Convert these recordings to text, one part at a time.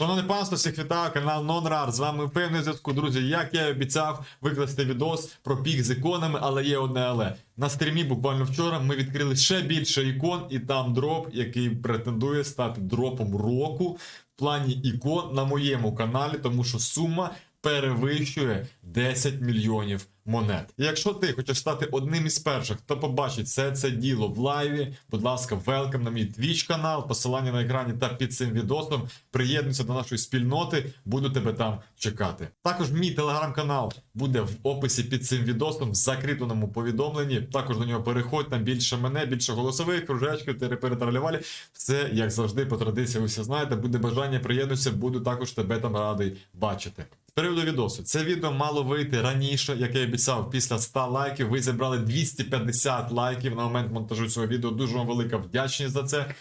Шановне панство, всіх вітаю, канал NonRAR. З вами певний зв'язку, друзі. Як я і обіцяв викласти відос про пік з іконами, але є одне але. На стрімі буквально вчора ми відкрили ще більше ікон, і там дроп, який претендує стати дропом року в плані ікон на моєму каналі, тому що сума перевищує 10 мільйонів монет. І якщо ти хочеш стати одним із перших, хто побачить все це діло в лайві, будь ласка, велкам на мій Twitch канал, посилання на екрані та під цим відосом. Приєднуйся до нашої спільноти, буду тебе там чекати. Також мій телеграм-канал буде в описі під цим відосом, в закріпленому повідомленні. Також до нього переходь там більше мене, більше голосових, кружечків, тереперетралювалі. Все як завжди, по традиції, ви все знаєте. Буде бажання приєднуйся, буду також тебе там радий бачити. Приводу відосу. Це відео мало вийти раніше, як я обіцяв, після 100 лайків. Ви зібрали 250 лайків на момент монтажу цього відео. Дуже вам велика вдячність за це.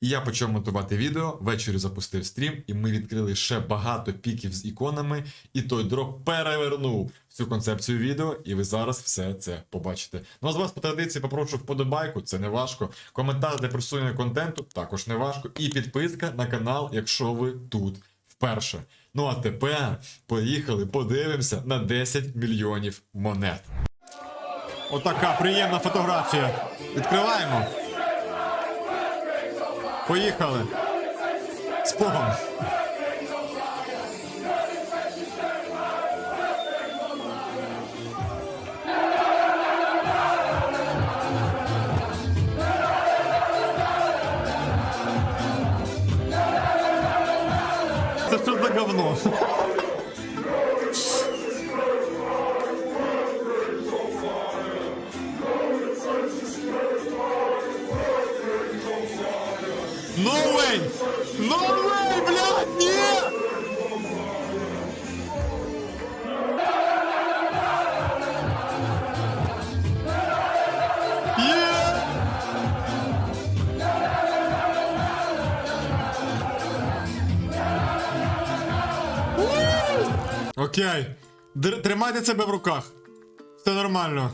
І я почав монтувати відео, ввечері запустив стрім, і ми відкрили ще багато піків з іконами, і той дроп перевернув цю концепцію відео, і ви зараз все це побачите. Ну а з вас по традиції попрошу вподобайку, це не важко. Коментар для просунення контенту також не важко. І підписка на канал, якщо ви тут вперше. Ну а тепер поїхали, подивимося на 10 мільйонів монет. Отака приємна фотографія. Відкриваємо. Поїхали. З. Це що за Окей. Др- Тримайте себе в руках. Все нормально.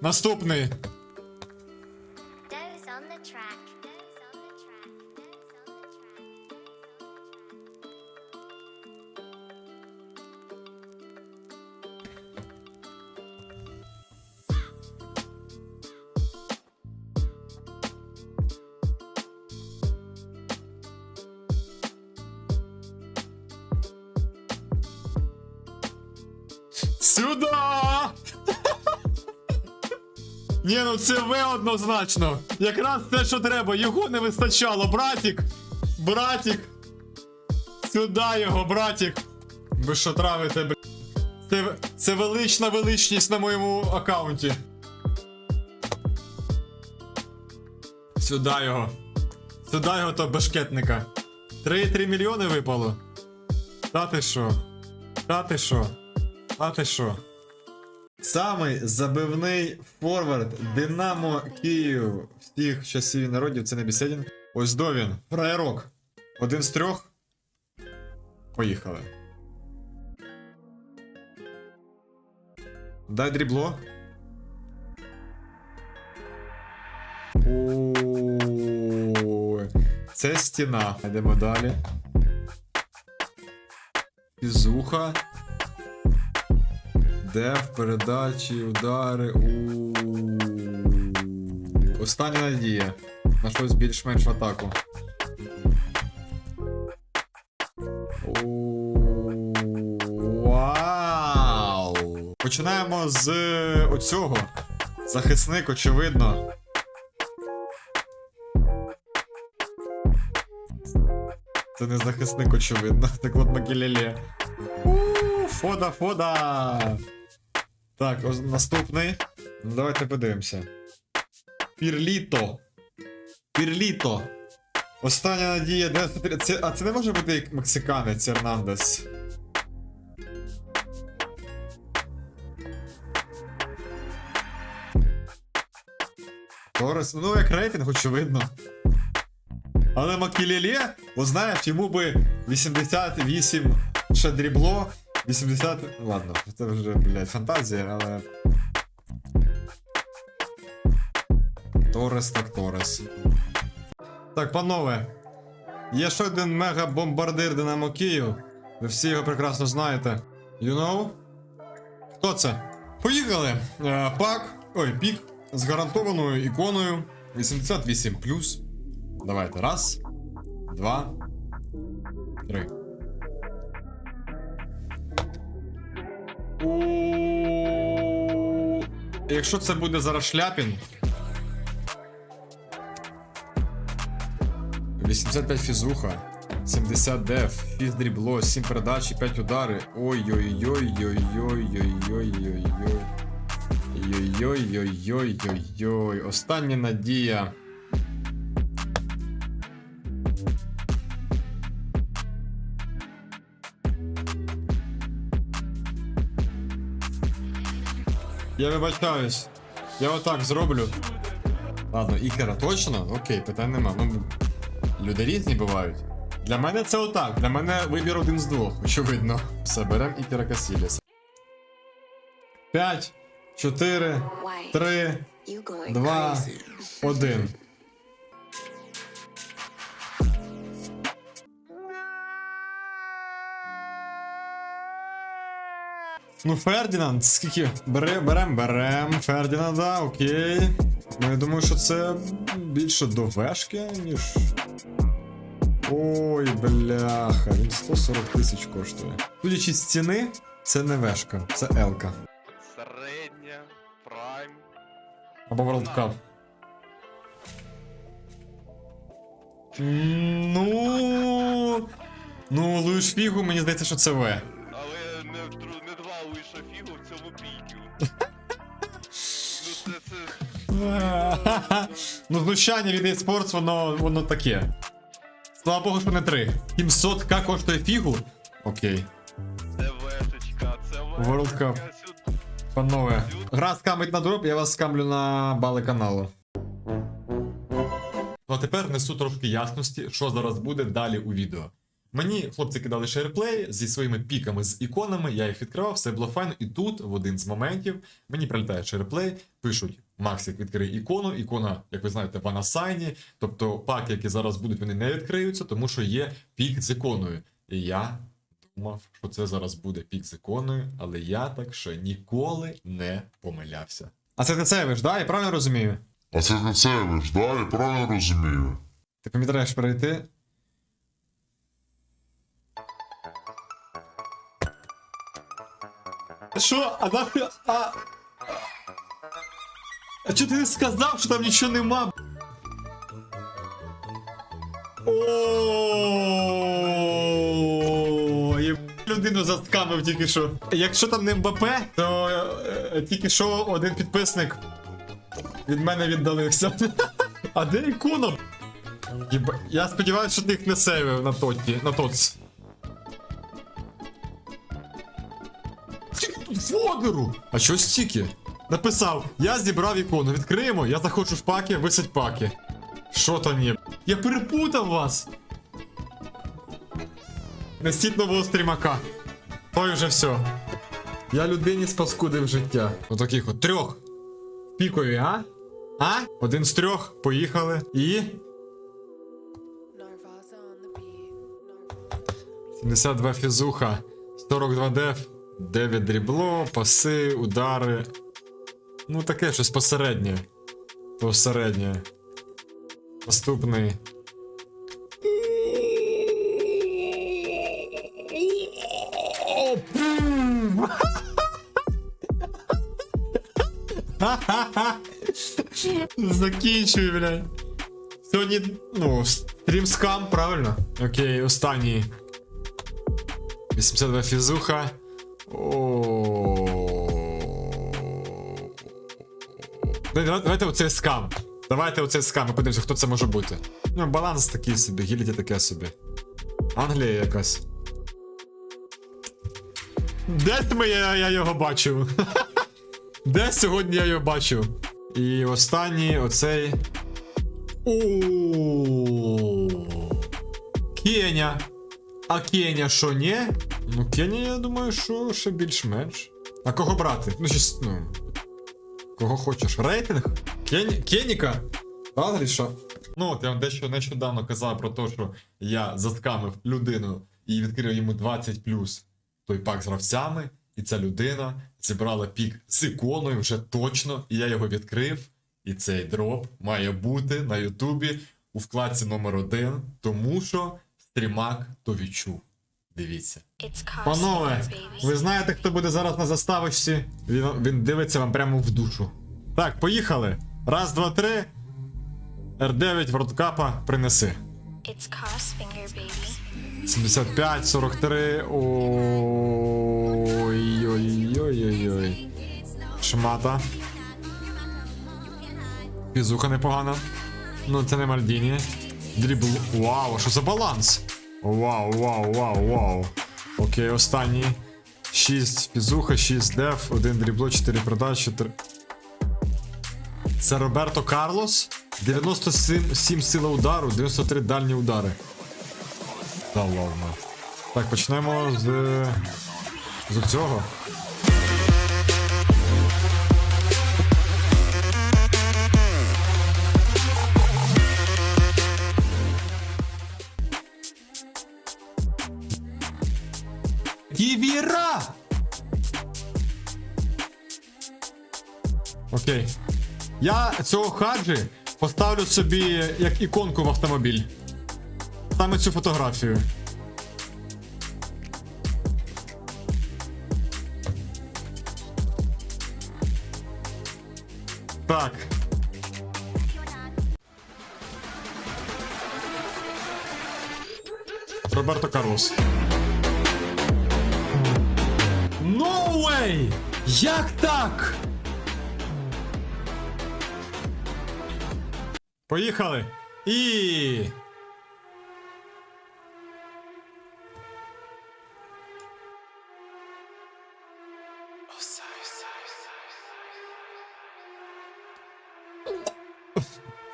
Наступний. Сюда! Ні, ну це ви однозначно. Якраз те, що треба, його не вистачало, братік! Братік! Сюда його, братік! Ви що травите, б... Це, це велична величність на моєму аккаунті. Сюда його. Сюда його то башкетника. 3,3 мільйони випало. Та ти що? Та ти що? А ти що? Самий забивний форвард Динамо Київ всіх часів народів це не Бісєдін. Ось до він. Фраєрок. Один з трьох. Поїхали. Дай дрібло. Ой, Це стіна. Йдемо далі. Фізуха. Де в передачі, удари. у Остання надія. На щось більш-менш в атаку. Вау! Починаємо з оцього. Захисник, очевидно. Це не захисник, очевидно. Це Клод Макелеле. У, Фода, фода. Так, наступний. Ну, давайте подивимося. Пірліто. Пірліто. Остання надія 93. Це, а це не може бути як мексиканець Ернандес. Торрес, ну як рейтинг, очевидно. Але Макілеле, бо знаєш, йому би 88 ще дрібло, 80. Ладно, це вже, блядь, фантазія, але. Торрес так Торрес. Так, панове. Є ще один мега-бомбардир Динамо Київ. Ви всі його прекрасно знаєте. You know? Хто це? Поїхали! Е, пак, ой, пік з гарантованою іконою 88. Давайте. Раз, два, три. У... Якщо це буде зараз шляпін. 85 фізуха, 70 деф, фіз дрібло, 7 передач і 5 удари. Ой-ой-ой-ой-ой-ой-ой-ой-ой. Ой-ой-ой-ой-ой-ой. Остання надія. Я вибачаюсь. Я отак зроблю. Ладно, ікера точно? Окей, питань нема. Ну, люди різні бувають. Для мене це отак. Для мене вибір один з двох, очевидно. Все, берем ікера Касіліса. 5, 4, 3, You going 2, crazy. 1. Ну, Фердінанд, скільки? Бери, берем, берем. Фердінанда, окей. Ну, я думаю, що це більше до вешки, ніж. Ой, бляха, він 140 тисяч коштує. Судячи з ціни, це не вешка, це елка. Середня, прайм. Або World Cup. Ну. Ну, Луїш Фігу, мені здається, що це В. ну, знущання від eSports, воно, воно таке. Слава Богу, що не 3. 700к коштує фігу. Окей. Це вешечка, це вешечка. World Cup. Панове. Гра скамить на дроп, я вас скамлю на бали каналу. Ну а тепер несу трошки ясності, що зараз буде далі у відео. Мені хлопці кидали шерплей зі своїми піками з іконами, я їх відкривав, все було файно. І тут, в один з моментів, мені прилітає шерплей, пишуть: Максик, відкрий ікону. Ікона, як ви знаєте, вона сайні. Тобто паки, які зараз будуть, вони не відкриються, тому що є пік з іконою. І я думав, що це зараз буде пік з іконою, але я так ще ніколи не помилявся. А це це ви ж, да? Я правильно розумію? А це не це ви ж, да? Я правильно розумію. Ти пам'ятаєш перейти? Що? А нахуй. А. А чого ти не сказав, що там нічого нема? О, є людину заскамив тільки що. Якщо там не МБП, то е, тільки що один підписник від мене віддалився. А де ікона? Я сподіваюся, що ти їх не сейвив на тоті, на тоц. Фодеру? А що стільки? Написав, я зібрав ікону, відкриємо, я заходжу в паки, висить паки. Що там є? Я перепутав вас. Несіть нового стрімака. Той вже все. Я людині спаскудив життя. Отаких от трьох. Пікові, а? А? Один з трьох, поїхали. І. Narvaza on the beat. Narvaza. 72 фізуха, 42 деф, 9 дрібло, паси, удари. Ну, таке щось посереднє. Посереднє. Наступний. Закінчуй, блядь. Сьогодні, ну, стрім скам, правильно? Окей, останній. 82 фізуха. О. Давайте оцей скам. Давайте оцей скам, ми подивимося, хто це може бути. Ну, баланс такий собі, гіліті таке собі. Англія якась. Де ми я, я його бачив? Де сьогодні я його бачив? І останній оцей. О. Кеня. А Кеня що ні? Ну, Кеня, я думаю, що ще більш-менш. А кого брати? Ну, щось, ну. Кого хочеш? Рейтинг? Кені... Кеніка? Англі? Ну, от я вам дещо нещодавно казав про те, що я заскамив людину і відкрив йому 20 плюс той пак з гравцями, і ця людина зібрала пік з іконою вже точно, і я його відкрив. І цей дроп має бути на Ютубі у вкладці номер 1 тому що стрімак то відчув. Дивіться. Панове, ви знаєте, хто буде зараз на заставочці? Він, він дивиться вам прямо в душу. Так, поїхали. Раз, два, три. Р9 вордкапа принеси. It's cost finger baby. 75, 43. Ой-ой-ой-ой-ой. Шмата. Фізуха непогана. Ну, це не Мальдіні. Дрібл. Вау, що за баланс? Вау, вау, вау, вау. Окей, останній. 6 фізуха, 6 деф, 1 дрібло, 4 продаж, 4. Це Роберто Карлос. 97 сила удару, 93 дальні удари. Та ладно. Так, почнемо з. з цього. Окей. Я цього хаджі поставлю собі як іконку в автомобіль. Саме цю фотографію. Так. Роберто Карлос. No way! Як так? Поїхали! І.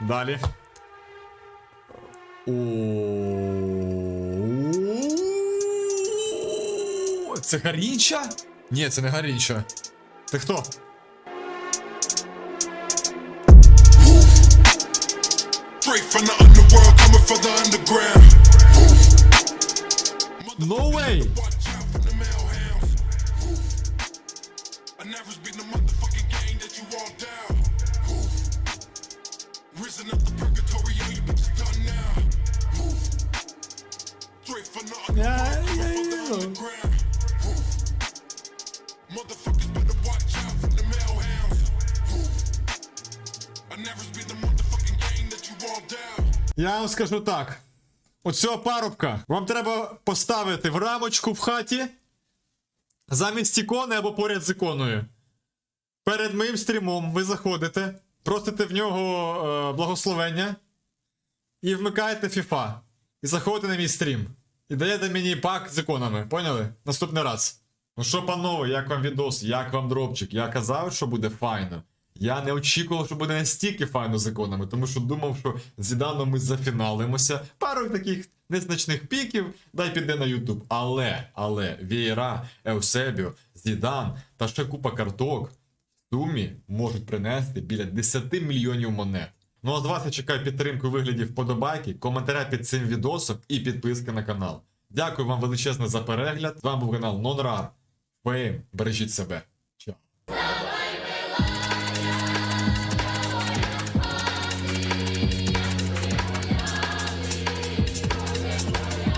Далі. О, Це Гарінча? Ні, це не Гарінча. Ти хто? Straight from the underworld, coming from the underground. No way! Я вам скажу так. Оцього парубка вам треба поставити в рамочку в хаті замість ікони або поряд з іконою. Перед моїм стрімом ви заходите, просите в нього е, благословення і вмикаєте FIFA. І заходите на мій стрім. І даєте мені пак з іконами. Поняли? Наступний раз. Ну що, панове, як вам відос, як вам дропчик? Я казав, що буде файно. Я не очікував, що буде настільки файно з іконами, тому що думав, що з Зіданом ми зафіналимося. Пару таких незначних піків, дай піде на Ютуб. Але, але, Вієра, Еусебіо, Зідан та ще купа карток в сумі можуть принести біля 10 мільйонів монет. Ну а з вас я чекаю підтримку у вигляді вподобайки, коментаря під цим відосом і підписки на канал. Дякую вам величезне за перегляд. З вами був канал NonRar. Фейм, бережіть себе.